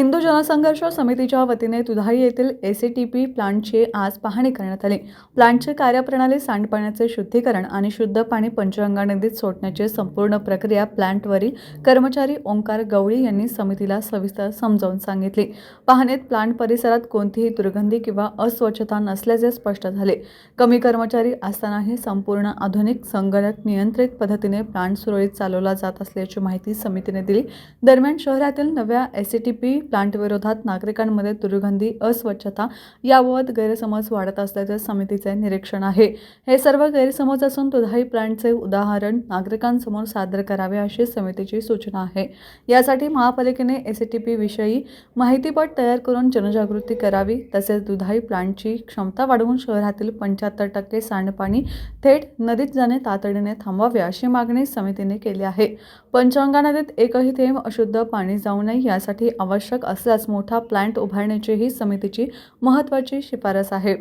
हिंदू जनसंघर्ष समितीच्या वतीने दुधाई येथील एस टी पी प्लांटची आज पाहणी करण्यात आली. प्लांटची कार्यप्रणाली सांडपाण्याचे शुद्धीकरण आणि शुद्ध पाणी पंचगंगा नदीत सोडण्याची संपूर्ण प्रक्रिया प्लांटवरील कर्मचारी ओंकार गवळी यांनी समितीला सविस्तर समजावून सांगितली. पाहणीत प्लांट परिसरात कोणतीही दुर्गंधी किंवा अस्वच्छता नसल्याचे स्पष्ट झाले. कमी कर्मचारी असतानाही संपूर्ण आधुनिक संगणक नियंत्रित पद्धतीने प्लांट सुरळीत चालवला जात असल्याची माहिती समितीने दिली. दरम्यान शहरातील नव्या एस टी पी प्लांटविरोधात नागरिकांमध्ये दुर्गंधी अस्वच्छता याबाबत गैरसमज वाढत असल्याचे समितीचे निरीक्षण आहे. हे सर्व गैरसमज असून दुधाई प्लांटचे उदाहरण नागरिकांसमोर सादर करावे अशी समितीची सूचना आहे. यासाठी महापालिकेने एसीटीपी विषयी माहितीपट तयार करून जनजागृती करावी तसेच दुधाई प्लांटची क्षमता वाढवून शहरातील पंच्याहत्तर टक्के सांडपाणी थेट नदीत जाणे तातडीने थांबवावे अशी मागणी समितीने केली आहे. पंचगंगा नदीत एकही थेंब अशुद्ध पाणी जाऊ नये यासाठी आवश्यक आवश्यक असल्यास मोठा प्लांट उभारण्याचीही समितीची महत्त्वाची शिफारस आहे.